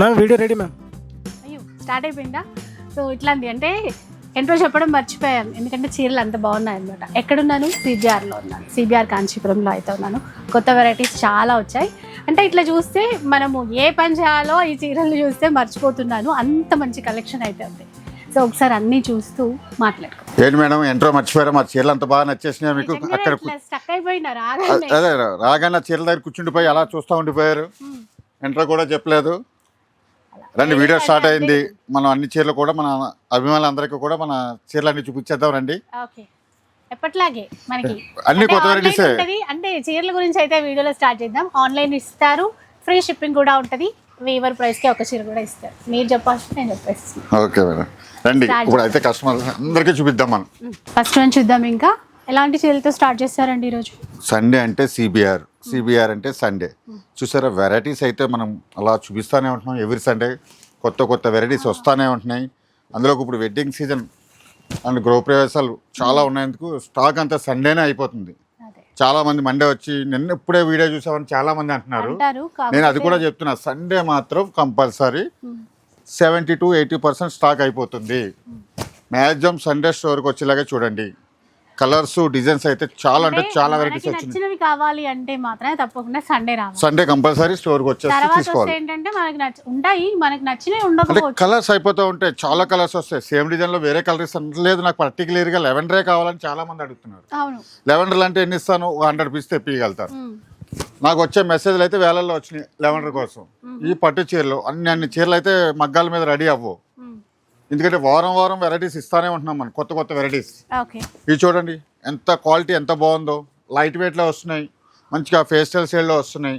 Ma'am video ready ma'am అయ్యో start అయిపోయిందా? So ఇట్లాంటి అంటే ఎంట్రో చెప్పడం మర్చిపోయాం. ఎందుకంటే చీరలు అంత బాగున్నాయి అనమాట ఎక్కడున్నాను? సిబిఆర్లో ఉన్నాను. సిబిఆర్ కాంచీపురంలో అయితే ఉన్నాను. కొత్త వెరైటీస్ చాలా వచ్చాయి. అంటే ఇట్లా చూస్తే మనము ఏ పని చేయాలో ఈ చీరలు చూస్తే మర్చిపోతున్నాను. అంత మంచి కలెక్షన్ అయితే ఉంది. సో ఒకసారి అన్నీ చూస్తూ మాట్లాడుకో. ఏంటి మేడం? ఎంట్రో మర్చిపోయారా? మా చీరలు అంత బాగా నచ్చేసినాయి మీకు? అక్కడ స్టక్ అయిపోయినా? రాగానే. అదే రాగానే చీరల దగ్గర కూర్చుండిపోయి అలా చూస్తూ ఉండిపోయారు. ఉమ్. ఎంట్రో కూడా చెప్పలేదు. రండి వీడియో స్టార్ట్ అయింది. మనం అన్ని చీరలు కూడా మన అభిమానులందరికీ కూడా మన చీరలు అన్ని చూపించేద్దాం రండి. ఓకే ఎప్పట్లాగే మనకి. అన్ని కొత్త వెరైటీసే. అంటే చీరల గురించి అయితే వీడియోలో స్టార్ట్ చేద్దాం. ఆన్లైన్ ఇస్తారు. ఫ్రీ షిప్పింగ్ కూడా ఉంటుంది. వీవర్ ప్రైస్కి ఒక చీర కూడా ఇస్తారు. మీరు చెప్పాల్సి నేను చెప్పేసి ఓకే మేడం రండి ఇప్పుడు అయితే కస్టమర్ అందరికీ చూపిద్దాం మనం. ఫస్ట్ నుంచి చూద్దాం ఇంకా. ఎలాంటి చీరలతో స్టార్ట్ చేస్తారండి ఈరోజు? సండే అంటే సిబిఆర్ సిబిఆర్ అంటే సండే చూసారా వెరైటీస్ అయితే మనం అలా చూపిస్తూనే ఉంటున్నాం. ఎవ్రీ సండే కొత్త కొత్త వెరైటీస్ వస్తూనే ఉంటున్నాయి. అందులో ఇప్పుడు వెడ్డింగ్ సీజన్ అండ్ గృహప్రవేశాలు చాలా ఉన్నందుకు స్టాక్ అంతా సండేనే అయిపోతుంది. చాలా మంది మండే వచ్చి నిన్న ఇప్పుడే వీడియో చూసామని చాలా మంది అంటున్నారు. నేను అది కూడా చెప్తున్నా సండే మాత్రం compulsory seventy two eighty percent stock అయిపోతుంది. మ్యాక్సిమం సండే స్టోర్కి వచ్చేలాగా చూడండి. కలర్స్ డిజైన్స్ అయితే చాలా అంటే చాలా వెరైటీస్ నచ్చినవి కావాలి అంటే మాత్రమే తప్పకుండా సండే రావాలి. సండే కంపల్సరీ స్టోర్కి వచ్చేసి తర్వాత వస్తే తీసుకోవాలి ఏంటంటే మనకి ఉంటాయి మనకి నచ్చినవి అంటే ఉండకపోవచ్చు కలర్స్ అయిపోతూ ఉంటాయి చాలా కలర్స్ వస్తాయి. సేమ్ డిజైన్లో వేరే కలర్స్ లేదు నాకు పర్టికులర్గా లెవెండరే కావాలని చాలా మంది అడుగుతున్నారు. అవును. లెవెండర్ అంటే ఎన్ని ఇస్తాను? హండ్రెడ్ పీస్ తెప్పియగలుగుతారు. నాకు వచ్చే మెసేజ్లు అయితే వేలల్లో వచ్చినాయి లెవెండర్ కోసం. ఈ పట్టు చీరలు అన్ని అన్ని చీరలు అయితే మగ్గాల మీద రెడీ అవ్వవు. ఎందుకంటే వారం వారం వెరైటీస్ ఇస్తానే ఉంటున్నాం మనం కొత్త కొత్త వెరైటీస్ ఇవి చూడండి ఎంత క్వాలిటీ ఎంత బాగుందో. లైట్ వెయిట్లో వస్తున్నాయి మంచిగా ఫేస్టల్ షేడ్లో వస్తున్నాయి.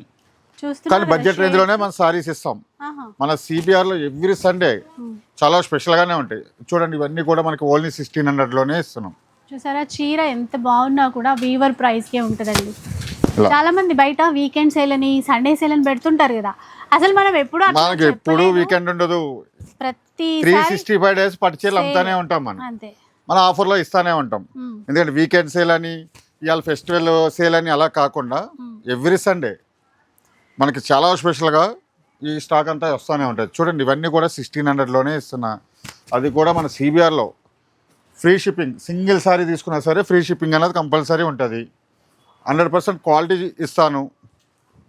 కానీ బడ్జెట్ రేంజ్లోనే మనం సారీస్ ఇస్తాం. మన సిబిఆర్లో ఎవ్రీ సండే. చాలా స్పెషల్గానే ఉంటాయి. చూడండి ఇవన్నీ కూడా మనకి ఓన్లీ సిక్స్టీన్ హండ్రెడ్లోనే ఇస్తున్నాం. చూసారా చీర ఎంత బాగున్నా కూడా వీవర్ ప్రైస్కే ఉంటుందండి. చాలా మంది బయట వీకెండ్ సేల్ అని సండే సేల్ అని పెడుతుంటారు కదా. అసలు మనం ఎప్పుడు మనకి ఎప్పుడు. వీకెండ్ ఉండదు. ప్రతి త్రీ సిక్స్టీ ఫైవ్ డేస్ పట్టు చీరలు Sale. అమ్ముతానే ఉంటాం మనం. అంతే. మన ఆఫర్లో ఇస్తానే ఉంటాం. ఎందుకంటే వీకెండ్ సేల్ అని ఇవాళ ఫెస్టివల్ సేల్ అని అలా కాకుండా. ఎవ్రీ సండే మనకి చాలా స్పెషల్గా ఈ స్టాక్ అంతా వస్తూనే ఉంటుంది చూడండి ఇవన్నీ కూడా సిక్స్టీన్ హండ్రెడ్లోనే ఇస్తున్నా. అది కూడా మన సిబిఆర్లో ఫ్రీ షిప్పింగ్ సింగిల్ సారీ తీసుకున్నా సరే ఫ్రీ షిప్పింగ్ అనేది కంపల్సరీ ఉంటుంది. హండ్రెడ్ పర్సెంట్ క్వాలిటీ ఇస్తాను.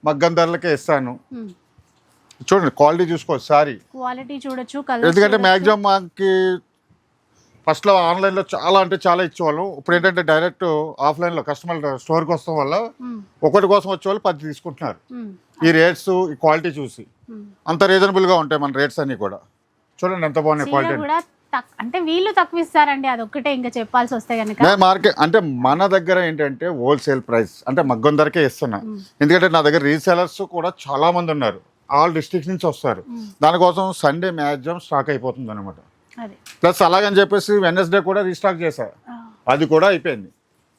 మగ్గం ధరలకే ఇస్తాను. చూడండి క్వాలిటీ చూసుకోవచ్చు సారీ క్వాలిటీ చూడొచ్చు ఎందుకంటే మ్యాక్సిమం మాకు ఫస్ట్లో ఆన్లైన్లో చాలా అంటే చాలా ఇచ్చేవాళ్ళం. ఇప్పుడు ఏంటంటే డైరెక్ట్ ఆఫ్లైన్లో కస్టమర్ స్టోర్కి వస్తాం వల్ల ఒకటి కోసం వచ్చేవాళ్ళు పది తీసుకుంటున్నారు. ఈ రేట్స్ ఈ క్వాలిటీ చూసి. అంత రీజనబుల్గా ఉంటాయి మన రేట్స్ అన్నీ కూడా. చూడండి ఎంత బాగున్నాయి క్వాలిటీ అంటే వీళ్ళు తక్కువ ఇస్తారండి అదొక్కటే ఇంకా చెప్పాల్సి వస్తే కనుక మార్కెట్ అంటే మన దగ్గర ఏంటంటే హోల్సేల్ ప్రైస్ అంటే మగ్గం ధరకే ఇస్తున్నా. ఎందుకంటే నా దగ్గర రీసేలర్స్ కూడా చాలా మంది ఉన్నారు. ఆల్ డిస్ట్రిక్ట్స్ నుంచి వస్తారు. దానికోసం సండే మ్యాక్సిమం స్టాక్ అయిపోతుంది అనమాట ప్లస్ అలాగని చెప్పేసి వెనస్డే కూడా రీస్టాక్ చేశా. అది కూడా అయిపోయింది.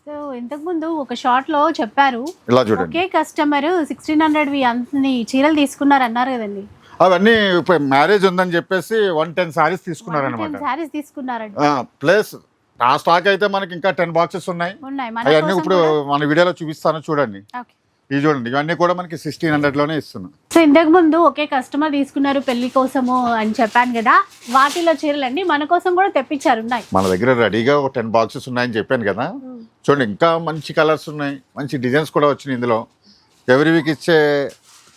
సో ఇంతకు ముందు ఒక షార్ట్లో చెప్పారు ఇలా చూడండి. ఒకే కస్టమర్ సిక్స్టీన్ హండ్రెడ్ వి అన్ని చీరలు తీసుకున్నారు అన్నారు కదండి. అవన్నీ మ్యారేజ్ ఉందని చెప్పేసి వన్ టెన్ సారీస్ తీసుకున్నారనమాట శారీస్ తీసుకున్నారండి. ప్లస్ ఆ స్టాక్ అయితే మనకి ఇంకా టెన్ బాక్సెస్ ఉన్నాయి. అవన్నీ ఇప్పుడు మన వీడియోలో చూపిస్తాను చూడండి. ఓకే. ఇవి చూడండి ఇవన్నీ కూడా మనకి సిక్స్టీన్ హండ్రెడ్లోనే ఇస్తున్నాం. సో ఇంతకు ముందు ఒకే కస్టమర్ తీసుకున్నారు పెళ్ళి కోసము అని చెప్పాను కదా వాటిలో చీరలు అండి మన కోసం కూడా తెప్పించారు ఉన్నాయి. మన దగ్గర రెడీగా ఒక టెన్ బాక్సెస్ ఉన్నాయని చెప్పాను కదా. చూడండి ఇంకా మంచి కలర్స్ ఉన్నాయి మంచి డిజైన్స్ కూడా వచ్చినాయి ఇందులో. ఎవరి వీక్ ఇచ్చే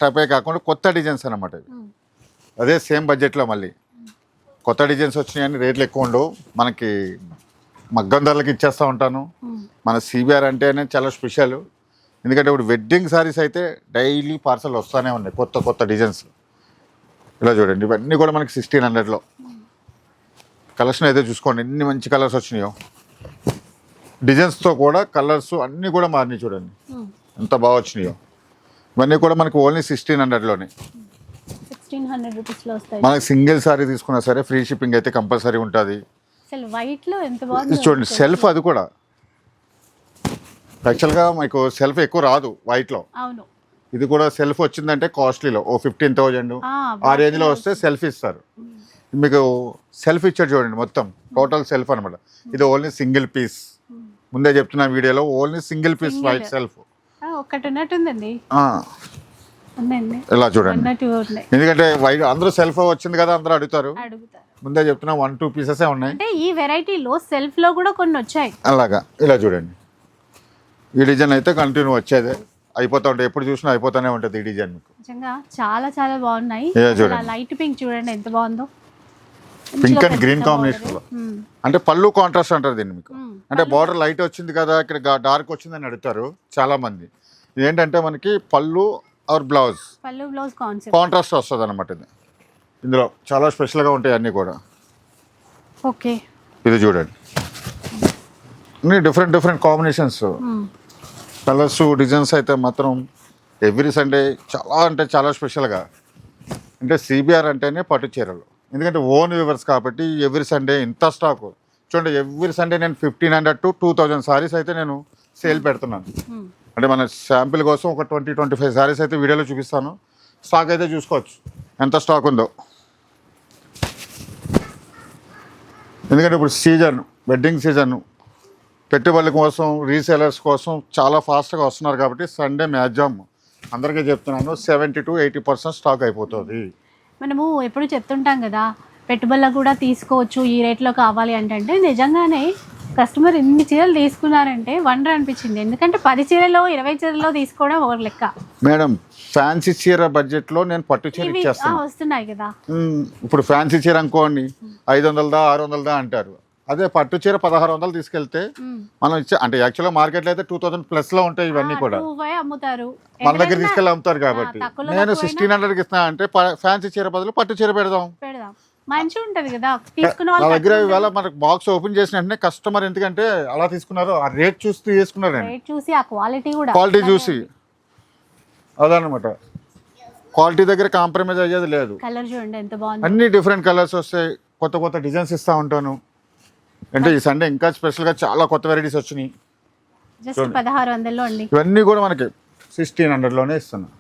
టైపే కాకుండా కొత్త డిజైన్స్ అనమాట ఇవి. ఉమ్. అదే సేమ్ బడ్జెట్లో మళ్ళీ. కొత్త డిజైన్స్ వచ్చినాయని రేట్లు ఎక్కువ ఉండవు. మనకి మగ్గం ధరలకు ఇచ్చేస్తూ ఉంటాను. ఉమ్. మన సిబిఆర్ అంటేనే చాలా స్పెషల్ ఎందుకంటే ఇప్పుడు వెడ్డింగ్ సారీస్ అయితే డైలీ పార్సల్ వస్తూనే ఉన్నాయి కొత్త కొత్త డిజైన్స్ ఇలా చూడండి ఇవన్నీ కూడా మనకి సిక్స్టీన్ హండ్రెడ్లో కలెక్షన్ అయితే చూసుకోండి ఎన్ని మంచి కలర్స్ వచ్చినాయో. డిజైన్స్తో కూడా కలర్స్ అన్నీ కూడా మారినాయి చూడండి. ఉమ్. ఎంత బాగా వచ్చినాయో. ఇవన్నీ కూడా మనకి ఓన్లీ సిక్స్టీన్ హండ్రెడ్లోనే మనకి సింగిల్ సారీ తీసుకున్నా సరే ఫ్రీ షిప్పింగ్ అయితే కంపల్సరీ ఉంటుంది. చూడండి సెల్ఫ్ అది కూడా. యాక్చువల్గా మీకు సెల్ఫ్ ఎక్కువ రాదు వైట్లో. అవును. ఇది కూడా సెల్ఫ్ వచ్చిందంటే కాస్ట్లీలో. ఓ ఫిఫ్టీన్ థౌజండ్ ఆ, రేంజ్లో వస్తే సెల్ఫ్ ఇస్తారు. మీకు సెల్ఫ్ ఇచ్చారు చూడండి మొత్తం. టోటల్ సెల్ఫ్ అనమాట ఇది ఓన్లీ సింగిల్ పీస్. ముందే చెప్తున్నా వీడియోలో only single piece. White self. ఉన్నట్టుందండి ఇలా చూడండి. ఎందుకంటే వైట్ అందరూ సెల్ఫ్ వచ్చింది కదా అందరూ అడుగుతారు. ముందే చెప్తున్నా వన్ టూ పీసెసే ఉన్నాయి. అంటే ఈ వెరైటీలో సెల్ఫ్లో కూడా కొన్ని వచ్చాయి. అలాగా. ఇలా చూడండి. ఈ డిజైన్ అయితే కంటిన్యూ వచ్చేదే. అయిపోతూ ఉంటాయి ఎప్పుడు చూసినా అయిపోతూనే ఉంటుంది ఈ డిజైన్ మీకు. నిజంగా చాలా చాలా బాగున్నాయి. చూడండి. లైట్ పింక్ చూడండి ఎంత బాగుందో. Pink and green combination. లో. అంటే పళ్ళు కాంట్రాస్ట్ అంటారు దీన్ని మీకు. అంటే బార్డర్ లైట్ వచ్చింది కదా ఇక్కడ డార్క్ వచ్చిందని అడుగుతారు చాలా మంది. ఏంటంటే మనకి పళ్ళు ఆర్ బ్లౌజ్ పళ్ళు బ్లౌజ్ కాంట్రాస్ట్ వస్తుంది అనమాట ఇది. ఇందులో చాలా స్పెషల్గా ఉంటాయి అన్నీ కూడా. ఓకే. ఇది చూడండి. Different different combinations. Colours designs అయితే మాత్రం ఎవ్రీ సండే చాలా అంటే చాలా స్పెషల్గా అంటే సిబిఆర్ అంటేనే పట్టు చీరలు. ఎందుకంటే ఓన్ వ్యూవర్స్ కాబట్టి ఎవ్రీ సండే ఇంత స్టాక్ చూడండి ఎవ్రీ సండే నేను fifteen hundred to two thousand saris అయితే నేను సేల్ పెడుతున్నాను. మ్మ్. అంటే మన శాంపిల్ కోసం ఒక ట్వంటీ ట్వంటీ ఫైవ్ సారీస్ అయితే వీడియోలో చూపిస్తాను. స్టాక్ అయితే చూసుకోవచ్చు. ఎంత స్టాక్ ఉందో. ఎందుకంటే ఇప్పుడు సీజన్ వెడ్డింగ్ సీజన్ పెట్టుబడుల కోసం రీసేలర్స్ కోసం చాలా ఫాస్ట్గా వస్తున్నారు కాబట్టి సండే మ్యాక్సిమం అందరికీ చెప్తున్నాను seventy two eighty percent stock అయిపోతుంది. మనము ఎప్పుడు చెప్తుంటాం కదా పెట్టుబడులకు కూడా తీసుకోవచ్చు ఈ రేట్లో కావాలి అంటే నిజంగానే కస్టమర్ ఇన్ని చీరలు తీసుకున్నారంటే వండర్ అనిపించింది. ఎందుకంటే పది చీరలో ఇరవై చీరలో తీసుకోవడం ఒక లెక్క. మేడం ఫ్యాన్సీ చీర బడ్జెట్లో నేను పట్టు చీర ఇచ్చేస్తాను వస్తున్నాయి కదా. ఇప్పుడు ఫ్యాన్సీ చీర అనుకోండి ఐదు వందలదా ఆరు వందలదా అంటారు. అదే పట్టు చీర పదహారు వందలు తీసుకెళ్తే. మనం ఇచ్చే అంటే యాక్చువల్గా మార్కెట్లో అయితే టూ థౌసండ్ ప్లస్లో ఉంటాయి ఇవన్నీ కూడా. అమ్ముతారు. మన దగ్గర తీసుకెళ్ళి అమ్ముతారు కాబట్టి. నేను సిక్స్టీన్ హండ్రెడ్కి ఇస్తున్నా అంటే ఫ్యాన్సీ చీర బదులు పట్టు చీర పెడదాం. పెడదాం. మంచిగా ఉంటది కదా. తీసుకున్న నా దగ్గర ఇవాళ మనకు బాక్స్ ఓపెన్ చేసిన వెంటనే కస్టమర్ ఎందుకంటే అలా తీసుకున్నారు ఆ రేట్ చూసి తీసుకున్నారండి రేట్ చూసి ఆ క్వాలిటీ కూడా క్వాలిటీ చూసి. అదనమాట క్వాలిటీ దగ్గర కాంప్రమైజ్ అయ్యేది లేదు. కలర్ చూడండి ఎంత బాగుంది. అన్ని డిఫరెంట్ కలర్స్ వస్తాయి. కొత్త కొత్త డిజైన్స్ ఇస్తూ ఉంటాను. అంటే ఈ సండే ఇంకా స్పెషల్గా చాలా కొత్త వెరైటీస్ వచ్చినాయి. జస్ట్ పదహారు వందల్లో అండి. ఇవన్నీ కూడా మనకి సిక్స్టీన్ హండ్రెడ్లోనే ఇస్తున్నాం.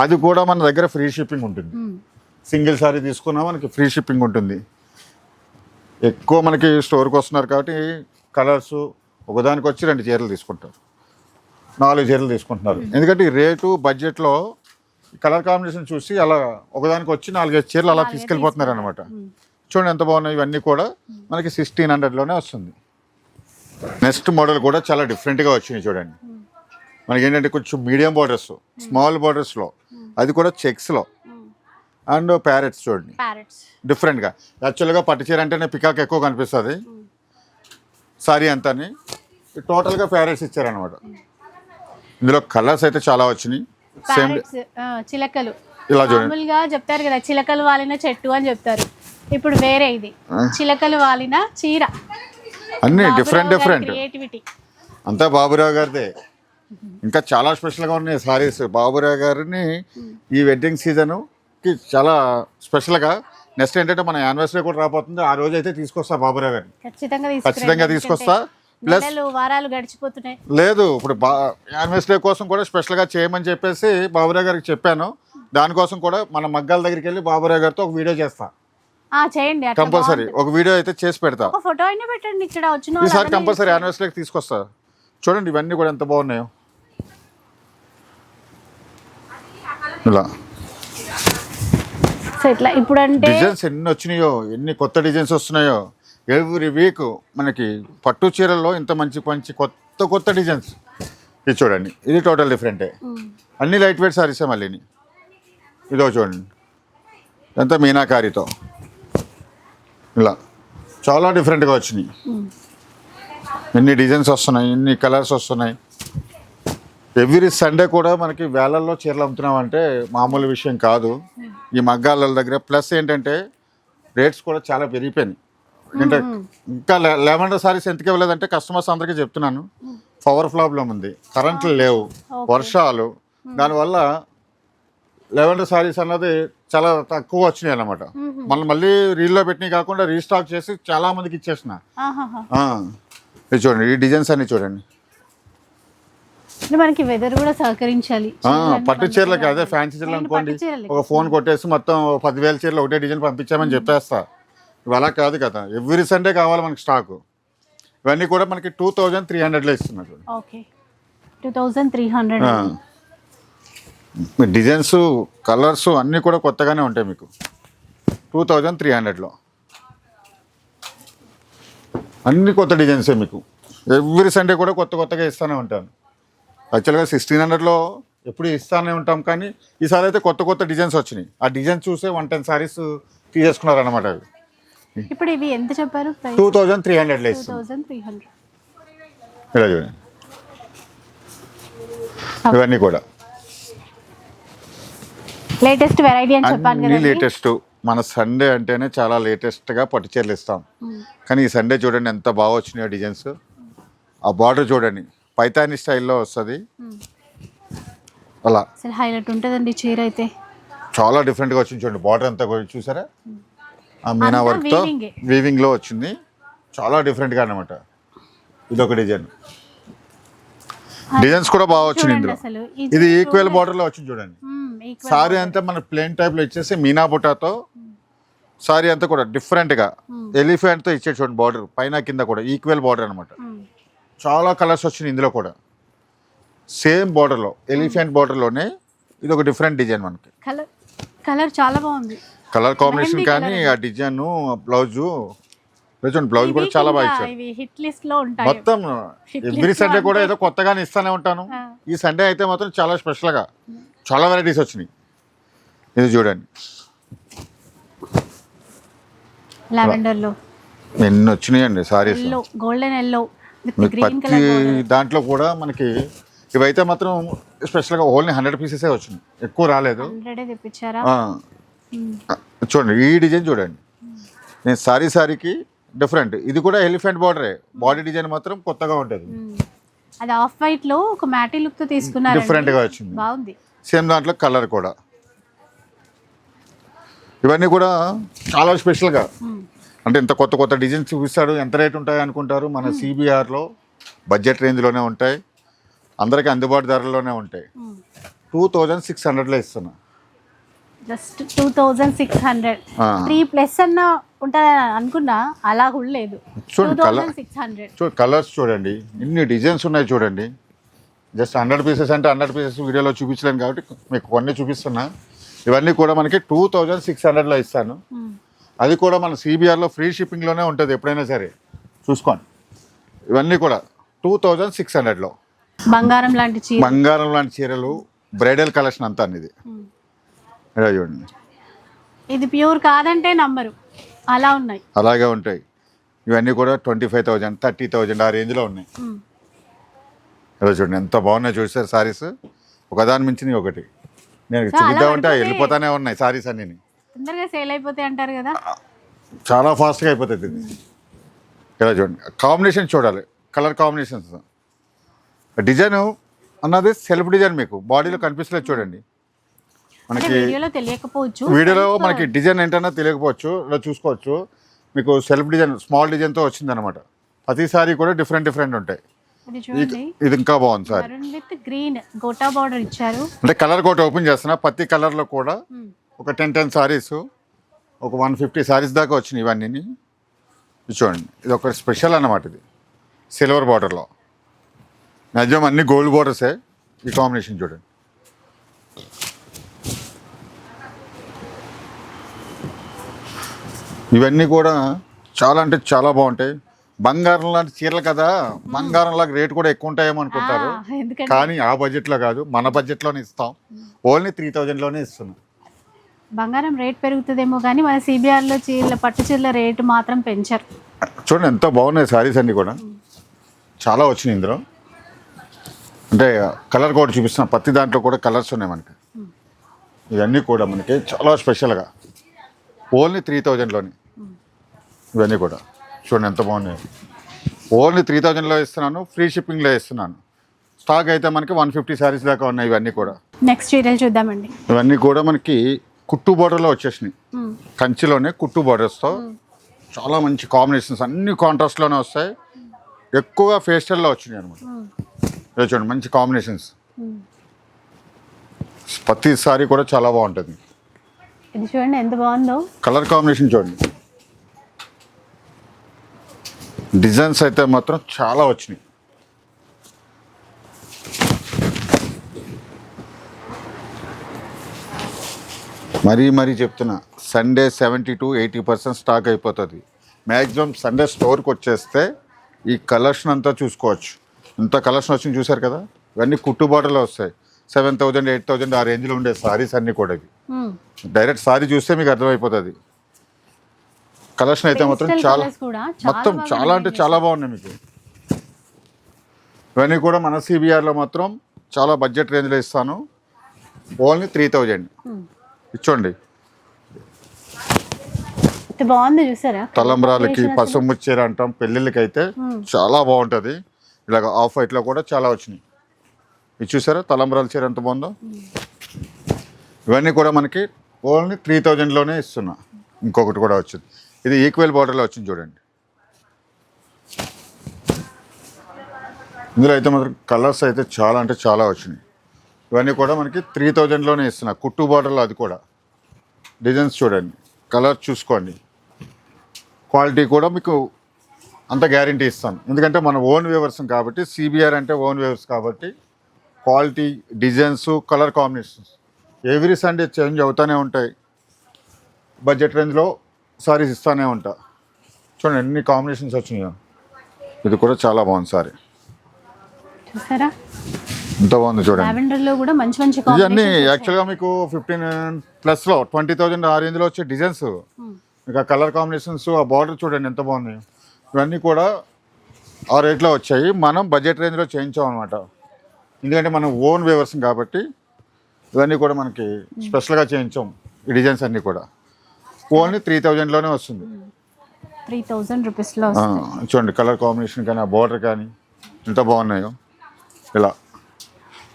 అది కూడా మన దగ్గర ఫ్రీ షిప్పింగ్ ఉంటుంది. సింగిల్ సారీ తీసుకున్నా మనకి ఫ్రీ షిప్పింగ్ ఉంటుంది. ఎక్కువ మనకి స్టోర్కి వస్తున్నారు కాబట్టి కలర్స్ ఒకదానికి వచ్చి రెండు చీరలు తీసుకుంటారు. నాలుగు చీరలు తీసుకుంటున్నారు. ఎందుకంటే ఈ రేటు బడ్జెట్లో కలర్ కాంబినేషన్ చూసి అలా ఒకదానికి వచ్చి నాలుగైదు చీరలు అలా తీసుకెళ్ళిపోతున్నారు అనమాట చూడండి ఎంత బాగున్నాయి ఇవన్నీ కూడా. మనకి సిక్స్టీన్ హండ్రెడ్లోనే వస్తుంది. నెక్స్ట్ మోడల్ కూడా చాలా డిఫరెంట్గా వచ్చినాయి చూడండి. మనకి ఏంటంటే కొంచెం మీడియం బార్డర్స్ స్మాల్ బార్డర్స్లో అది కూడా చెక్స్లో అండ్ ప్యారెట్స్ చూడండి. డిఫరెంట్గా యాక్చువల్గా పట్టు చీర అంటేనే పికాక్ ఎక్కువ కనిపిస్తుంది. సారీ అంతాని. టోటల్గా ప్యారెట్స్ ఇచ్చారనమాట ఇందులో కలర్స్ అయితే చాలా వచ్చినాయి. సేమ్ చిలకలు. ఇలా చూడండి. చెప్తారు కదా చిలకలు వాలిన చెట్టు అని చెప్తారు. ఇప్పుడు వేరే ఇది. చిలకలు వాలిన చీర. అన్నీ డిఫరెంట్ డిఫరెంట్ క్రియేటివిటీ అంతా బాబురావు గారిదే. ఇంకా చాలా స్పెషల్గా ఉన్నాయి సారీస్ బాబురావు గారిని ఈ వెడ్డింగ్ సీజన్కి చాలా స్పెషల్గా నెక్స్ట్ ఏంటంటే మన యానివర్సరీ కూడా రాబోతుంది. ఆ రోజు అయితే తీసుకొస్తా బాబురావు గారిని. ఖచ్చితంగా. తీసుకొస్తా. ప్లస్ వారాలు గడిచిపోతున్నాయి. లేదు ఇప్పుడు బా యానివర్సరీ కోసం కూడా స్పెషల్గా చేయమని చెప్పేసి బాబురావు గారికి చెప్పాను. దానికోసం కూడా మన మగ్గాల దగ్గరికి వెళ్ళి బాబురావు గారితో ఒక వీడియో చేస్తా. ఆ చేయండి కంపల్సరీ. ఒక వీడియో అయితే చేసి పెడతా. ఒక ఫోటో అయినా పెట్టండి ఇక్కడ వచ్చిన ఈసారి కంపల్సరీ యానివర్సరీకి తీసుకొస్తా. చూడండి ఇవన్నీ కూడా ఎంత బాగున్నాయో. ఇలా. సో ఇట్లా ఇప్పుడు అంటే డిజైన్స్ ఎన్ని వచ్చినాయో ఎన్ని కొత్త డిజైన్స్ వస్తున్నాయో ఎవ్రీ వీక్ మనకి పట్టు చీరల్లో ఇంత మంచి మంచి కొత్త కొత్త డిజైన్స్. ఇది చూడండి ఇది టోటల్ డిఫరెంటే. అన్ని లైట్ వెయిట్ సారీసే మళ్ళీని. ఇదో చూడండి ఎంత మీనాకారితో. ఇలా. చాలా డిఫరెంట్గా వచ్చినాయి ఎన్ని డిజైన్స్ వస్తున్నాయి ఎన్ని కలర్స్ వస్తున్నాయి. ఎవ్రీ సండే కూడా మనకి వేలల్లో చీరలు అమ్ముతున్నాం అంటే మామూలు విషయం కాదు. ఈ మగ్గాల దగ్గర ప్లస్ ఏంటంటే రేట్స్ కూడా చాలా పెరిగిపోయినాయి. అంటే ఇంకా లెవెండర్ సారీస్ ఎందుకు ఇవ్వలేదంటే కస్టమర్స్ అందరికీ చెప్తున్నాను. పవర్ ప్రాబ్లం ఉంది. కరెంట్లు లేవు. వర్షాలు. దానివల్ల లెవెండర్ సారీస్ అన్నది చాలా తక్కువ వచ్చినాయి అన్నమాట. మనం మళ్ళీ రీల్లో పెట్టినవి కాకుండా రీస్టాక్ చేసి చాలా మందికి ఇచ్చేసిన. ఇది చూడండి ఈ డిజైన్స్ అన్ని చూడండి. మనకి వెదర్ కూడా సహకరించాలి. పట్టు చీరలకి అదే. ఫ్యాన్సీ చీరలు అనుకోండి. ఒక ఫోన్ కొట్టేసి మొత్తం పదివేల చీరలు ఒకటే డిజైన్ పంపించామని చెప్పేస్తా. ఇవి అలా కాదు కదా. ఎవ్రీ సండే కావాలి మనకి స్టాక్ ఇవన్నీ కూడా మనకి టూ థౌజండ్ త్రీ హండ్రెడ్లో ఇస్తున్నారు okay two thousand three hundred designs colours అన్నీ కూడా కొత్తగానే ఉంటాయి మీకు. టూ థౌజండ్ త్రీ హండ్రెడ్లో. అన్ని కొత్త డిజైన్సే మీకు. ఎవ్రీ సండే కూడా కొత్త కొత్తగా ఇస్తూనే ఉంటాను యాక్చువల్గా సిక్స్టీన్ హండ్రెడ్లో ఎప్పుడు ఇస్తానే ఉంటాం కానీ ఈసారి అయితే కొత్త కొత్త డిజైన్స్ వచ్చినాయి. ఆ డిజైన్ చూసే వన్ టెన్ సారీస్ తీసేసుకున్నారు అనమాట అవి. ఇప్పుడు ఇవి ఎంత చెప్పారు? టూ థౌజండ్ త్రీ హండ్రెడ్లో ఇస్తాం. ఇలా చూడండి. ఇవన్నీ కూడా. లేటెస్ట్ వెరైటీ అని చెప్పాను కదండి. లేటెస్ట్ మన సండే అంటేనే చాలా లేటెస్ట్గా పట్టు చీరలు ఇస్తాం. కానీ ఈ సండే చూడండి ఎంత బాగా వచ్చినాయో డిజైన్స్ ఆ బార్డర్ చూడండి. పైతాని స్టైల్లో వస్తుంది. అలా. అసలు హైలైట్ ఉంటుందండి చీర అయితే. చాలా డిఫరెంట్గా వచ్చింది చూడండి. బార్డర్ అంతా కూడా చూసారా? ఆ మీనా వర్క్తో. వీవింగ్లో వచ్చింది. చాలా డిఫరెంట్గా అనమాట ఇది ఒక డిజైన్ డిజైన్స్ కూడా బాగా వచ్చింది ఇందులో. ఇది ఈక్వల్ బార్డర్లో వచ్చింది చూడండి. సారీ అంతా మన ప్లేన్ టైప్లో ఇచ్చేసి మీనా బుటాతో సారీ అంతా కూడా డిఫరెంట్గా ఎలిఫెంట్తో ఇచ్చే చూడండి బార్డర్ పైన కింద కూడా ఈక్వల్ బార్డర్ అనమాట. చాలా కలర్స్ వచ్చినాయి ఇందులో కూడా. సేమ్ బార్డర్లో ఎలిఫెంట్ బార్డర్లోనే ఇది ఒక డిఫరెంట్ డిజైన్ మనకి. కలర్ కలర్ చాలా బాగుంది. కలర్ కాంబినేషన్ కానీ ఆ డిజైన్ బ్లౌజు బ్లౌజ్ కూడా చాలా బాగా ఇచ్చారు. మొత్తం ఎవ్రీ సండే కూడా ఏదో కొత్తగానే ఇస్తానే ఉంటాను. ఈ సండే అయితే మాత్రం చాలా స్పెషల్గా చాలా వెరైటీస్ వచ్చినాయి. ఇది చూడండి. ఎన్ని వచ్చినాయండి సారీస్? ఎల్లో గోల్డెన్ ప్రతి దాంట్లో కూడా మనకి ఇవైతే మాత్రం స్పెషల్గా ఓన్లీ హండ్రెడ్ పీసెసే వచ్చినాయి. ఎక్కువ రాలేదు. చూడండి ఈ డిజైన్ చూడండి. నేను సారీ సారీకి డిఫరెంట్ ఇది కూడా ఎలిఫెంట్ బార్డరే బాడీ డిజైన్ మాత్రం కొత్తగా ఉంటుంది. అది ఆఫ్ వైట్లో ఒక మ్యాటీ లుక్తో తీసుకున్నారు Different గా వచ్చింది. బాగుంది. సేమ్ దాంట్లో కలర్ కూడా. ఇవన్నీ కూడా చాలా స్పెషల్గా. అంటే ఇంత కొత్త కొత్త డిజైన్స్ చూపిస్తాడు ఎంత రేట్ ఉంటాయి అనుకుంటారు? మన సిబిఆర్లో బడ్జెట్ రేంజ్లోనే ఉంటాయి. అందరికీ అందుబాటు ధరలోనే ఉంటాయి. టూ థౌజండ్ సిక్స్ హండ్రెడ్లో ఇస్తున్నా. Just two thousand six hundred. Three plus అన్న ఉంటుందని అనుకున్నా అలా కూడా లేదు. చూడండి కలర్ చూడండి ఇన్ని డిజైన్స్ ఉన్నాయి చూడండి. జస్ట్ హండ్రెడ్ పీసెస్ అంటే హండ్రెడ్ పీసెస్ వీడియోలో చూపించలేను కాబట్టి మీకు కొన్ని చూపిస్తున్నా. ఇవన్నీ కూడా మనకి టూ థౌజండ్ సిక్స్ హండ్రెడ్లో ఇస్తాను. అది కూడా మన సిబిఆర్లో ఫ్రీ షిప్పింగ్లోనే ఉంటుంది ఎప్పుడైనా సరే. చూసుకోండి. ఇవన్నీ కూడా టూ థౌజండ్ సిక్స్ హండ్రెడ్లో. బంగారం లాంటి చీర. బంగారం లాంటి చీరలు బ్రైడల్ కలెక్షన్ అంతా ఇది. ఇలా చూడండి. ఇది ప్యూర్ కాదంటే నంబరు. అలా ఉన్నాయి. అలాగే ఉంటాయి. ఇవన్నీ కూడా twenty five thousand thirty thousand ఆ రేంజ్లో ఉన్నాయి. ఇలా చూడండి ఎంత బాగున్నాయి చూసారు సారీస్. ఒకదాని మించి ఒకటి. నేను చూపిద్దామంటే వెళ్ళిపోతానే ఉన్నాయి సారీస్ అన్నీ తొందరగా సేల్ అయిపోతాయి అంటారు కదా. చాలా ఫాస్ట్గా అయిపోతుంది ఇది ఇలా చూడండి కాంబినేషన్ చూడాలి కలర్ కాంబినేషన్స్ డిజైన్ అన్నది సెల్ఫ్ డిజైన్ మీకు. బాడీలో కనిపిస్తలేదు చూడండి. మనకి వీడియోలో తెలియకపోవచ్చు వీడియోలో మనకి డిజైన్ ఏంటన్నా తెలియకపోవచ్చు ఇలా చూసుకోవచ్చు. మీకు సెల్ఫ్ డిజైన్ స్మాల్ డిజైన్తో వచ్చిందనమాట ప్రతి సారీ కూడా డిఫరెంట్ డిఫరెంట్ ఉంటాయి. ఇది ఇంకా బాగుంది sari. With green gota border ఇచ్చారు. అంటే కలర్ కోట్ ఓపెన్ చేస్తున్నా ప్రతి కలర్లో కూడా మ్మ్. ఒక టెన్ టెన్ సారీస్ ఒక వన్ ఫిఫ్టీ సారీస్ దాకా వచ్చినాయి ఇవన్నీ చూడండి. ఇది ఒక స్పెషల్ అన్నమాట ఇది. సిల్వర్ బార్డర్లో మ్యాక్సిమం అన్ని గోల్డ్ బార్డర్సే ఈ కాంబినేషన్ చూడండి. ఇవన్నీ కూడా చాలా అంటే చాలా బాగుంటాయి. బంగారం లాంటి చీరలు కదా బంగారం లాగా రేట్ కూడా ఎక్కువ ఉంటాయేమో అనుకుంటారు. కానీ ఆ బడ్జెట్లో కాదు మన బడ్జెట్లోనే ఇస్తాం. ఓన్లీ త్రీ థౌజండ్లోనే ఇస్తున్నాం. బంగారం రేట్ పెరుగుతుందేమో కానీ మన CBR లో చీరల పట్టు చీరల రేటు మాత్రం పెంచరు. చూడండి ఎంత బాగున్నాయి శారీస్ అన్నీ కూడా. చాలా వచ్చినాయి ఇందులో. అంటే కలర్ కూడా చూపిస్తున్న ప్రతి దాంట్లో కూడా కలర్స్ ఉన్నాయి మనకి. ఇవన్నీ కూడా మనకి చాలా స్పెషల్గా. ఓన్లీ త్రీ థౌజండ్లోని. ఇవన్నీ కూడా. చూడండి ఎంత బాగున్నాయి ఓన్లీ త్రీ థౌజండ్లో ఇస్తున్నాను ఫ్రీ షిప్పింగ్లో ఇస్తున్నాను. స్టాక్ అయితే మనకి వన్ ఫిఫ్టీ శారీస్ దాకా ఉన్నాయి ఇవన్నీ కూడా. నెక్స్ట్ చీరలు చూద్దామండి. ఇవన్నీ కూడా మనకి కుట్టు బోర్డర్లో వచ్చేసినాయి. కంచిలోనే కుట్టు బార్డర్స్తో చాలా మంచి కాంబినేషన్స్ అన్ని కాంట్రాస్ట్లోనే వస్తాయి. ఎక్కువగా ఫేస్టల్లో వచ్చినాయి అనమాట చూడండి మంచి కాంబినేషన్స్ మ్మ్. ప్రతి సారీ కూడా చాలా బాగుంటుంది. ఇది చూడండి ఎంత బాగుందో. కలర్ కాంబినేషన్ చూడండి. డిజైన్స్ అయితే మాత్రం చాలా వచ్చినాయి. మరీ మరీ చెప్తున్నా Sunday seventy two eighty percent stock అయిపోతుంది. మ్యాక్సిమం సండే స్టోర్కి వచ్చేస్తే ఈ కలెక్షన్ అంతా చూసుకోవచ్చు. ఇంత కలెక్షన్ వచ్చింది చూసారు కదా? ఇవన్నీ కుట్టుబాటులో వస్తాయి. సెవెన్ థౌజండ్ ఎయిట్ థౌజండ్ ఆ రేంజ్లో ఉండే సారీస్ అన్నీ కూడా. డైరెక్ట్ సారీ చూస్తే మీకు అర్థమైపోతుంది. కలెక్షన్ అయితే మాత్రం చాలా మొత్తం చాలా అంటే చాలా బాగున్నాయి మీకు. ఇవన్నీ కూడా మన సిబిఆర్లో మాత్రం చాలా బడ్జెట్ రేంజ్లో ఇస్తాను. Only three thousand. ఇచ్చోండి. ఇది బాగుంది చూసారా? తలంబ్రాలకి పసుపు చీర అంటాం. పెళ్ళిళ్ళకి అయితే చాలా బాగుంటుంది. ఇలాగ ఆఫ్ వైట్లో కూడా చాలా వచ్చినాయి. ఇది చూసారా? తలంబ్రాల చీర ఎంత బాగుందో? ఇవన్నీ కూడా మనకి ఓన్లీ త్రీ థౌజండ్లోనే ఇస్తున్నా. ఇంకొకటి కూడా వచ్చింది. ఇది ఈక్వల్ బార్డర్లో వచ్చింది చూడండి. ఇందులో అయితే మాత్రం కలర్స్ అయితే చాలా అంటే చాలా వచ్చినాయి. ఇవన్నీ కూడా మనకి త్రీ థౌజండ్లోనే ఇస్తున్నా. కుట్టు బార్డర్లో అది కూడా. డిజైన్స్ చూడండి. కలర్ చూసుకోండి. క్వాలిటీ కూడా మీకు అంత గ్యారంటీ ఇస్తాను. ఎందుకంటే మన ఓన్ వేవర్స్ కాబట్టి సిబిఆర్ అంటే ఓన్ వేవర్స్ కాబట్టి quality designs colour combinations every Sunday change అవుతూనే ఉంటాయి. బడ్జెట్ రేంజ్లో సారీస్ ఇస్తూనే ఉంటా. చూడండి ఎన్ని కాంబినేషన్స్ వచ్చినాయో. ఇది కూడా చాలా బాగుంది సారీ. చూసారా? ఎంత బాగుంది చూడండి. లావెండర్లో కూడా మంచి మంచి ఇవన్నీ యాక్చువల్గా మీకు ఫిఫ్టీన్ ప్లస్లో ట్వంటీ థౌజండ్ ఆ రేంజ్లో వచ్చే డిజైన్స్ ఆ కలర్ కాంబినేషన్స్ ఆ బార్డర్ చూడండి ఎంత బాగుంది. ఇవన్నీ కూడా ఆ రేట్లో వచ్చాయి. మనం బడ్జెట్ రేంజ్లో చేయించాం అనమాట ఎందుకంటే మనం ఓన్ వేవర్స్ కాబట్టి ఇవన్నీ కూడా మనకి స్పెషల్గా చేయించాం. ఈ డిజైన్స్ అన్నీ కూడా. ఓన్లీ త్రీ థౌజండ్లోనే వస్తుంది. త్రీ థౌజండ్ రూపీస్లో ఆ, చూడండి కలర్ కాంబినేషన్ కానీ ఆ బార్డర్ కానీ ఎంత బాగున్నాయో. ఇలా.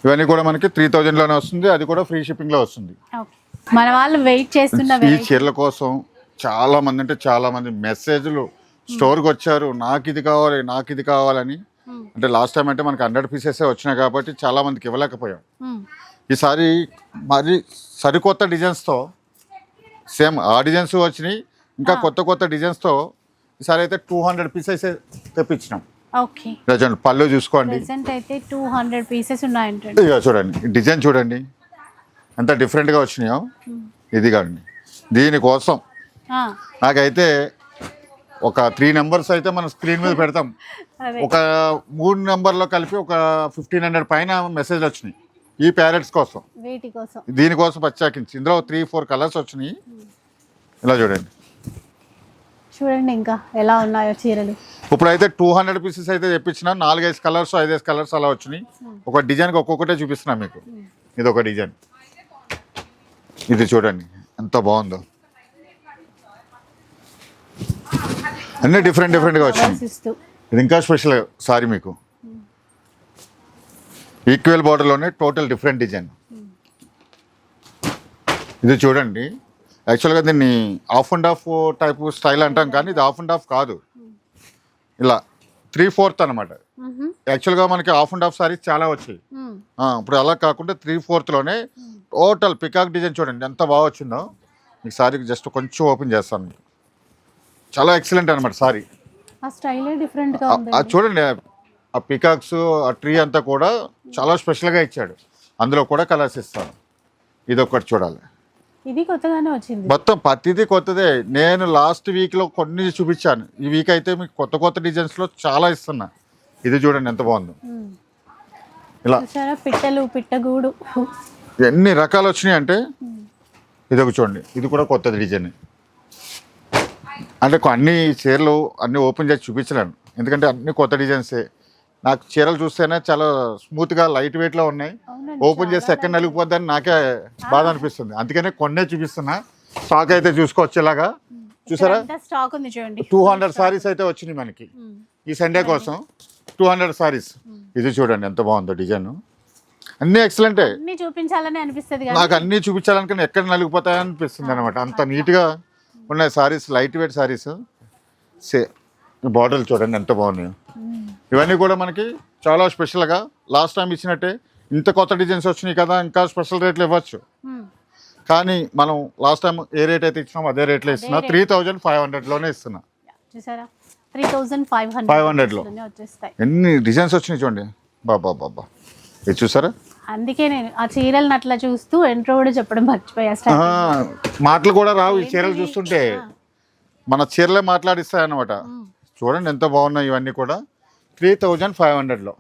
ఇవన్నీ కూడా మనకి త్రీ థౌజండ్లోనే వస్తుంది అది కూడా ఫ్రీ షిప్పింగ్లో వస్తుంది. మన వాళ్ళు వెయిట్ చేస్తున్న ఈ చీరల కోసం చాలా మంది అంటే చాలా మంది మెసేజ్లు స్టోర్కి వచ్చారు నాకు ఇది కావాలి నాకు ఇది కావాలని. Hmm. అంటే లాస్ట్ టైం అంటే మనకి హండ్రెడ్ పీసెసే వచ్చినాయి కాబట్టి చాలా మందికి ఇవ్వలేకపోయాం. మ్మ్. ఈసారి మరి సరికొత్త డిజైన్స్తో సేమ్ ఆ డిజైన్స్ వచ్చినాయి. ఇంకా కొత్త కొత్త డిజైన్స్తో ఈసారి అయితే టూ హండ్రెడ్ పీసెస్ తెప్పించినాం. ఓకే. ఇలా చూడండి పళ్ళు చూసుకోండి. ప్రెసెంట్ అయితే టూ హండ్రెడ్ పీసెస్ ఉన్నాయంటండి. ఇక చూడండి డిజైన్ చూడండి. ఎంత డిఫరెంట్గా వచ్చినాయో. ఇది కాండి దీనికోసం నాకైతే ఒక త్రీ నెంబర్స్ అయితే మనం స్క్రీన్ మీద పెడతాం. ఒక మూడు నెంబర్లో కలిపి ఒక ఫిఫ్టీన్ హండ్రెడ్ పైన మెసేజ్లు వచ్చినాయి. ఈ ప్యారెట్స్ కోసం. వీటి కోసం. దీనికోసం ప్రత్యేకించి. ఇందులో త్రీ ఫోర్ కలర్స్ వచ్చినాయి. ఇలా చూడండి. చూడండి ఇంకా ఎలా ఉన్నాయో చీరలు. ఇప్పుడైతే టూ హండ్రెడ్ పీసెస్ అయితే తెప్పించిన నాలుగైదు కలర్స్ ఐదైదు కలర్స్ అలా వచ్చినాయి. ఒక డిజైన్కి ఒక్కొక్కటే చూపిస్తున్నా మీకు. ఇది ఒక డిజైన్ ఇది చూడండి. ఎంత బాగుందో. అన్నీ డిఫరెంట్ డిఫరెంట్గా వచ్చినాయి. ఇది ఇంకా స్పెషల్ సారీ మీకు. ఈక్వల్ బార్డర్లోనే టోటల్ డిఫరెంట్ డిజైన్ ఇది చూడండి. యాక్చువల్గా దీన్ని half and half type style అంటాం కానీ ఇది ఆఫ్ అండ్ ఆఫ్ కాదు. ఇలా త్రీ ఫోర్త్ అనమాట. యాక్చువల్గా మనకి ఆఫ్ అండ్ ఆఫ్ సారీస్ చాలా వచ్చాయి. ఇప్పుడు అలా కాకుండా త్రీ ఫోర్త్లోనే టోటల్ పికాక్ డిజైన్ చూడండి ఎంత బాగా వచ్చిందో. మీకు సారీకి జస్ట్ కొంచెం ఓపెన్ చేస్తాను. చాలా ఎక్సలెంట్ అనమాట సారీ. చూడండి ఆ పికాక్స్ ఆ ట్రీ అంతా కూడా చాలా స్పెషల్గా ఇచ్చాడు. అందులో కూడా కలర్స్ ఇస్తాను. ఇది ఒకటి చూడాలి. ఇది కొత్తగానే వచ్చింది. మొత్తం ప్రతిదీ కొత్తదే. నేను లాస్ట్ వీక్లో కొన్ని చూపించాను. ఈ వీక్ అయితే మీకు కొత్త కొత్త డిజైన్స్లో చాలా ఇస్తున్నా. ఇది చూడండి ఎంత బాగుందో. ఇలా. పిట్టలు పిట్టగూడు. ఎన్ని రకాలు వచ్చినాయి అంటే ఇది ఒక చూడండి. ఇది కూడా కొత్తది డిజైన్. అంటే అన్ని చీరలు అన్ని ఓపెన్ చేసి చూపించలేను. ఎందుకంటే అన్ని కొత్త డిజైన్సే. నాకు చీరలు చూస్తేనే చాలా స్మూత్గా లైట్ వెయిట్లో ఉన్నాయి. ఓపెన్ చేస్తే ఎక్కడ నలిగిపోద్దని నాకే బాధ అనిపిస్తుంది. అందుకనే కొన్నే చూపిస్తున్నా. స్టాక్ అయితే చూసుకోవచ్చు ఇలాగా. చూసారా? స్టాక్ ఉంది చూడండి. టూ హండ్రెడ్ సారీస్ అయితే వచ్చినాయి మనకి. ఈ సండే కోసం టూ హండ్రెడ్ సారీస్. ఇది చూడండి ఎంత బాగుందో డిజైన్. అన్నీ ఎక్సలెంటే అన్ని చూపించాలని అనిపిస్తుంది నాకు అన్నీ చూపించాలనుకుని ఎక్కడ నలిగిపోతాయని అనిపిస్తుంది అనమాట అంత నీట్గా ఉన్నాయి సారీస్ లైట్ వెయిట్ సారీస్. సే బార్డర్లు చూడండి ఎంత బాగున్నాయో. ఇవన్నీ కూడా మనకి చాలా స్పెషల్గా లాస్ట్ టైం ఇచ్చినట్టే ఇంత కొత్త డిజైన్స్ వచ్చినాయి కదా ఇంకా స్పెషల్ రేట్లు ఇవ్వచ్చు. కానీ మనం లాస్ట్ టైం ఏ రేట్ అయితే ఇచ్చినామో అదే రేట్లో ఇస్తున్నా. త్రీ థౌజండ్ ఫైవ్ హండ్రెడ్లోనే ఇస్తున్నా. చూసారా? త్రీ థౌజండ్ ఫైవ్ 500 లో. వచ్చేస్తాయి. ఎన్ని డిజైన్స్ వచ్చినాయి చూడండి. బాబా బాబా ఇది చూసారా? అందుకే నేను ఆ చీరలను అట్లా చూస్తూ ఎంట్రో కూడా చెప్పడం మర్చిపోయా మాటలు కూడా రావు ఈ చీరలు చూస్తుంటే. మన చీరలే మాట్లాడిస్తాయి అన్నమాట చూడండి ఎంత బాగున్నాయి ఇవన్నీ కూడా. త్రీ థౌజండ్ ఫైవ్ హండ్రెడ్లో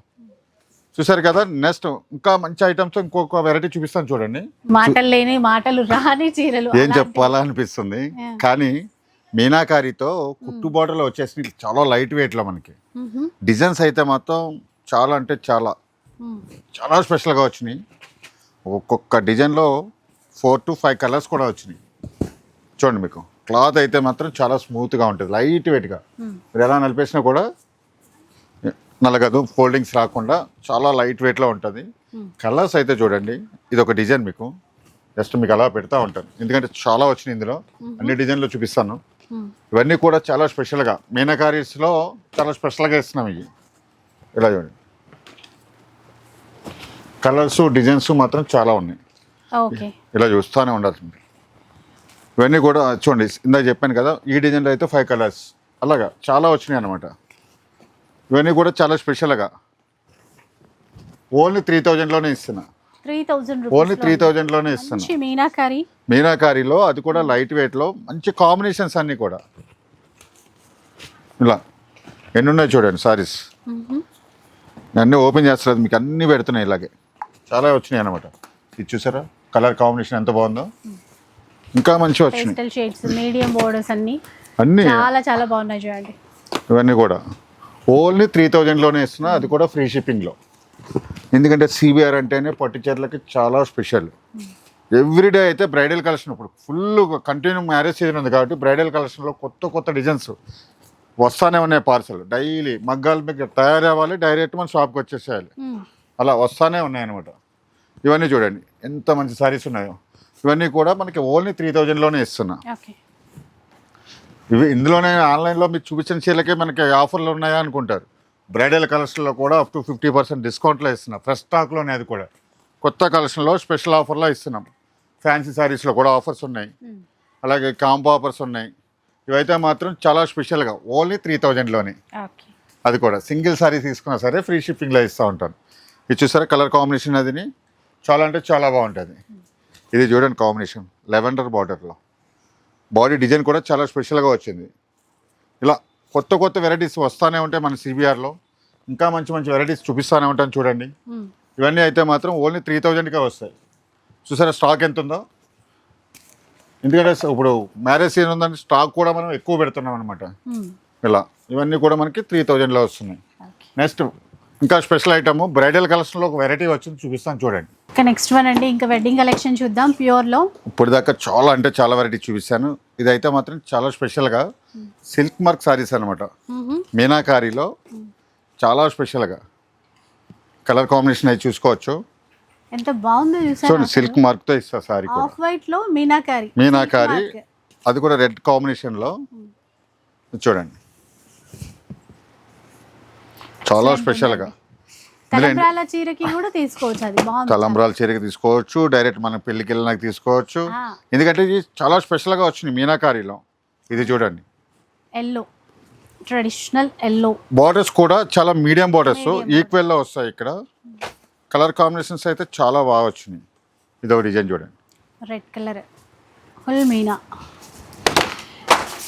చూసారు కదా నెక్స్ట్ ఇంకా మంచి ఐటమ్స్ ఇంకొక వెరైటీ చూపిస్తాను చూడండి. మాటలు లేని మాటలు రాని చీరలు ఏం చెప్పాలా అనిపిస్తుంది కానీ మీనాకారితో కుట్టు బార్డర్లో వచ్చేసి చాలా లైట్ వెయిట్లో మనకి. డిజైన్స్ అయితే మాత్రం చాలా అంటే చాలా. చాలా స్పెషల్గా వచ్చినాయి. ఒక్కొక్క డిజైన్లో ఫోర్ టు ఫైవ్ కలర్స్ కూడా వచ్చినాయి. చూడండి మీకు. క్లాత్ అయితే మాత్రం చాలా స్మూత్గా ఉంటుంది లైట్ వెయిట్గా. మీరు ఎలా నలిపేసినా కూడా నలగదు ఫోల్డింగ్స్ రాకుండా చాలా లైట్ వెయిట్లో ఉంటుంది. కలర్స్ అయితే చూడండి ఇది ఒక డిజైన్ మీకు. జస్ట్ మీకు అలా పెడతా ఉంటాను. ఎందుకంటే చాలా వచ్చినాయి ఇందులో. అన్ని డిజైన్లు చూపిస్తాను. ఇవన్నీ కూడా చాలా స్పెషల్గా. మీనాకారీస్లో చాలా స్పెషల్గా ఇస్తున్నాం ఇవి. ఇలా చూడండి. కలర్స్ డిజైన్స్ మాత్రం చాలా ఉన్నాయి. ఇలా చూస్తూనే ఉండాల్సింది. ఇవన్నీ కూడా చూడండి ఇందాక చెప్పాను కదా ఈ డిజైన్లో అయితే ఫైవ్ కలర్స్ అలాగా చాలా వచ్చినాయి అనమాట ఇవన్నీ కూడా చాలా స్పెషల్గా ఓన్లీ త్రీ థౌజండ్లోనే ఇస్తున్నా. త్రీ థౌజండ్ ఓన్లీ త్రీ థౌజండ్లోనే ఇస్తున్నా. మీనాకారి. మీనాకారిలో అది కూడా లైట్ వెయిట్లో మంచి కాంబినేషన్స్ అన్నీ కూడా. ఇలా ఎన్ని ఉన్నాయి చూడండి సారీస్. అన్నీ ఓపెన్ చేస్తలేదు మీకు అన్నీ పెడుతున్నాయి ఇలాగే. చాలా వచ్చినాయి అనమాట ఇది చూసారా? కలర్ కాంబినేషన్ ఎంత బాగుందో? ఇంకా వచ్చినాయి. పేస్టల్ షేడ్స్ మీడియం బోర్డర్స్ అన్ని. అన్నీ? చాలా చాలా బాగున్నాయి చూడండి. ఇవన్నీ కూడా. ఓన్లీ త్రీ థౌజండ్లోనే ఇస్తున్నా అది కూడా ఫ్రీ షిప్పింగ్లో. ఎందుకంటే సిబిఆర్ అంటేనే పట్టు చీరలకి చాలా స్పెషల్. ఎవ్రీడే అయితే బ్రైడల్ కలెక్షన్ ఇప్పుడు ఫుల్ కంటిన్యూ మ్యారేజ్ సీజన్ ఉంది కాబట్టి బ్రైడల్ కలెక్షన్లో కొత్త కొత్త డిజైన్స్ వస్తానే ఉన్నాయి పార్సల్ డైలీ మగ్గాలు మీకు తయారవ్వాలి డైరెక్ట్ మన షాప్కి వచ్చేసేయాలి. మ్మ్. అలా వస్తానే ఉన్నాయి అనమాట ఇవన్నీ చూడండి. ఎంత మంచి సారీస్ ఉన్నాయో. ఇవన్నీ కూడా మనకి ఓన్లీ త్రీ థౌజండ్లోనే ఇస్తున్నా. ఇవి ఇందులోనే ఆన్లైన్లో మీకు చూపించిన చీరలకే మనకి ఆఫర్లు ఉన్నాయా అనుకుంటారు. బ్రైడల్ కలెక్షన్లో కూడా అప్ టు ఫిఫ్టీ పర్సెంట్ డిస్కౌంట్లో ఇస్తున్నాం. ఫ్రెష్ స్టాక్లోనే అది కూడా. కొత్త కలెక్షన్లో స్పెషల్ ఆఫర్లో ఇస్తున్నాం. ఫ్యాన్సీ శారీస్లో కూడా ఆఫర్స్ ఉన్నాయి. అలాగే కాంబో ఆఫర్స్ ఉన్నాయి. ఇవైతే మాత్రం చాలా స్పెషల్గా ఓన్లీ త్రీ థౌజండ్లోనే. అది కూడా. సింగిల్ సారీ తీసుకున్నా సరే ఫ్రీ షిప్పింగ్లో ఇస్తూ ఉంటాను. ఇది చూసారా కలర్ కాంబినేషన్ అదిని? చాలా అంటే చాలా బాగుంటుంది. ఇది చూడండి కాంబినేషన్ లెవెండర్ బార్డర్లో. బాడీ డిజైన్ కూడా చాలా స్పెషల్గా వచ్చింది. ఇలా కొత్త కొత్త వెరైటీస్ వస్తూనే ఉంటాయి మన సిబిఆర్లో. ఇంకా మంచి మంచి వెరైటీస్ చూపిస్తూనే ఉంటాను చూడండి. ఇవన్నీ అయితే మాత్రం ఓన్లీ త్రీ థౌజండ్కే వస్తాయి. చూసారా స్టాక్ ఎంత ఉందో? ఎందుకంటే ఇప్పుడు మ్యారేజ్ సీజన్ ఉందని స్టాక్ కూడా మనం ఎక్కువ పెడుతున్నాం అనమాట. ఇలా ఇవన్నీ కూడా మనకి త్రీ థౌజండ్లో వస్తున్నాయి. నెక్స్ట్ ఇంకా స్పెషల్ ఐటమ్ బ్రైడల్ కలెక్షన్లో ఒక వెరైటీ వచ్చింది చూపిస్తాను చూడండి. ఇంకా నెక్స్ట్ వన్ అండి ఇంకా వెడ్డింగ్ కలెక్షన్ చూద్దాం ప్యూర్లో ఇప్పుడు దాకా చాలా అంటే చాలా వెరైటీ చూపిస్తాను. ఇదైతే మాత్రం చాలా స్పెషల్గా సిల్క్ మార్క్ సారీస్ అనమాట మీనాకారిలో చాలా స్పెషల్గా కలర్ కాంబినేషన్ అయితే చూసుకోవచ్చు. ఎంత బాగుందో చూడండి సిల్క్ మార్క్తో ఇస్తా సారీ ఆఫ్ వైట్లో మీనాకారి. మీనాకారి. అది కూడా రెడ్ కాంబినేషన్లో చూడండి. చాలా స్పెషల్గా తలంబ్రాల చీరకి కూడా తీసుకోవచ్చు అది. బాగుంది. తలంబ్రాల చీరకి తీసుకోవచ్చు డైరెక్ట్ మనం పెళ్ళికి వెళ్ళినాక తీసుకోవచ్చు. ఎందుకంటే ఇది చాలా స్పెషల్గా వచ్చింది మీనాకారిలో. ఇది చూడండి. ఎల్లో ట్రెడిషనల్ ఎల్లో బార్డర్స్ కూడా చాలా మీడియం బార్డర్స్ ఈక్వెల్లో వస్తాయి ఇక్కడ. కలర్ కాంబినేషన్స్ అయితే చాలా బాగా వచ్చినాయి. ఇది ఒక డిజైన్ చూడండి. రెడ్ కలర్ ఫుల్ మీనా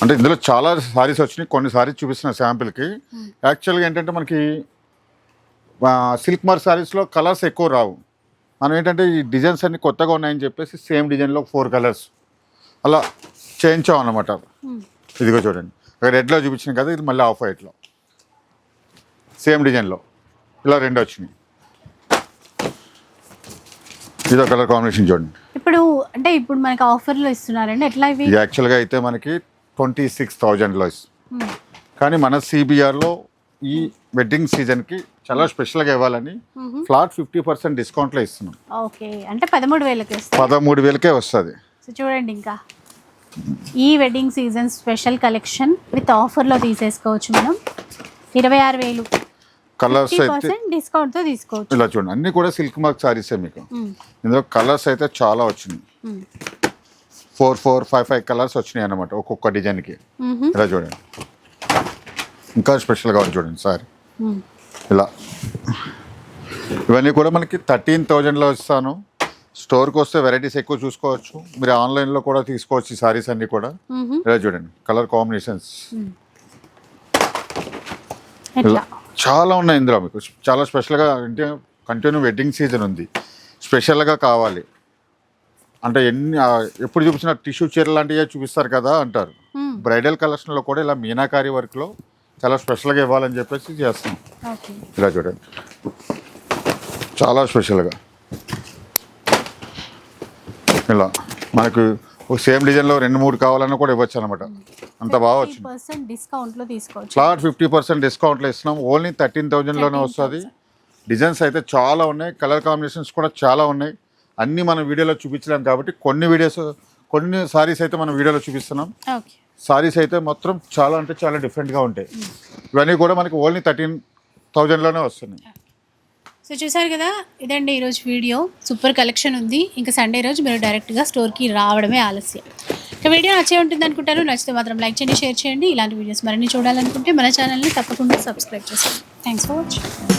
అంటే ఇందులో చాలా సారీస్ వచ్చినాయి. కొన్ని సారీస్ చూపిస్తున్న శాంపిల్కి. యాక్చువల్గా ఏంటంటే మనకి సిల్క్ మార్ సారీస్లో కలర్స్ ఎక్కువ రావు. మనం ఏంటంటే ఈ డిజైన్స్ అన్ని కొత్తగా ఉన్నాయని చెప్పేసి సేమ్ డిజైన్లో ఫోర్ కలర్స్ అలా చేయించాం అనమాట ఇదిగో చూడండి. అక్కడ రెడ్లో చూపించాను కదా ఇది మళ్ళీ ఆఫ్ వైట్లో. సేమ్ డిజైన్లో. ఇలా రెండు వచ్చినాయి. ఇదో కలర్ కాంబినేషన్ చూడండి. ఇప్పుడు అంటే ఇప్పుడు మనకి ఆఫర్లో ఇస్తున్నారండి. ఎట్లా ఇవి? యాక్చువల్గా అయితే మనకి ట్వంటీ సిక్స్ థౌజండ్లో మ్మ్. కానీ మన సిబిఆర్లో ఈ వెడ్డింగ్ సీజన్కి చాలా స్పెషల్గా ఇవ్వాలని ఫ్లాట్ ఫిఫ్టీ పర్సెంట్ డిస్కౌంట్లో ఇస్తున్నాం. ఓకే. అంటే పదమూడు వేలకి పదమూడు వేలకే వస్తుంది. చూడండి ఇంకా. ఈ wedding season special collection with ఆఫర్లో తీసేసుకోవచ్చు మనం. ఇరవై ఆరు వేలు. కలర్స్ అయితే డిస్కౌంట్తో తీసుకోవచ్చు. ఇలా చూడండి. అన్నీ కూడా సిల్క్ మార్క్ సారీసే మీకు. మ్మ్. ఇందులో కలర్స్ అయితే చాలా వచ్చినాయి. Four four five five colours వచ్చినాయి అనమాట ఒక్కొక్క డిజైన్కి. ఇలా చూడండి. ఇంకా స్పెషల్గా చూడండి సారీ. ఇలా. ఇవన్నీ కూడా మనకి థర్టీన్ థౌజండ్లో ఇస్తాను. స్టోర్కి వస్తే వెరైటీస్ ఎక్కువ చూసుకోవచ్చు. మీరు ఆన్లైన్లో కూడా తీసుకోవచ్చు ఈ సారీస్ అన్నీ కూడా. ఇలా చూడండి కలర్ కాంబినేషన్స్. ఎట్లా? చాలా ఉన్నాయి ఇందులో మీకు. చాలా స్పెషల్గా అంటే కంటిన్యూ వెడ్డింగ్ సీజన్ ఉంది. స్పెషల్గా కావాలి. అంటే ఎన్ని ఎప్పుడు చూపించిన టిష్యూ చీర లాంటివే చూపిస్తారు కదా అంటారు. బ్రైడల్ కలెక్షన్లో కూడా ఇలా మీనాకారి వర్క్లో చాలా స్పెషల్గా ఇవ్వాలని చెప్పేసి ఓకే. ఇలా చూడండి. చాలా స్పెషల్గా. ఇలా మనకు సేమ్ డిజైన్లో రెండు మూడు కావాలన్నా కూడా ఇవ్వచ్చు అనమాట అంత బాగా వచ్చింది. పర్సెంట్ డిస్కౌంట్లో తీసుకోవచ్చు. ఫ్లాట్ ఫిఫ్టీ పర్సెంట్ డిస్కౌంట్లో ఇస్తున్నాం. ఓన్లీ థర్టీన్ థౌజండ్లోనే వస్తుంది. డిజైన్స్ అయితే చాలా ఉన్నాయి. కలర్ కాంబినేషన్స్ కూడా చాలా ఉన్నాయి. అన్నీ మనం వీడియోలో చూపించలేం కాబట్టి కొన్ని వీడియోస్ కొన్ని సారీస్ అయితే మనం వీడియోలో చూపిస్తున్నాం. సారీస్ అయితే మాత్రం చాలా అంటే చాలా డిఫరెంట్గా ఉంటాయి. ఇవన్నీ కూడా మనకి ఓన్లీ థర్టీన్ థౌజండ్లోనే వస్తున్నాయి. సో చూసారు కదా ఇదండి ఈరోజు వీడియో. సూపర్ కలెక్షన్ ఉంది. ఇంకా సండే రోజు మీరు డైరెక్ట్గా స్టోర్కి రావడమే ఆలస్యం. ఇక వీడియో నచ్చే ఉంటుంది అనుకుంటారు. నచ్చితే మాత్రం లైక్ చేయండి షేర్ చేయండి. ఇలాంటి వీడియోస్ మరిన్ని చూడాలనుకుంటే మన ఛానల్ని తప్పకుండా సబ్స్క్రైబ్ చేయండి థ్యాంక్స్ ఫర్ వాచింగ్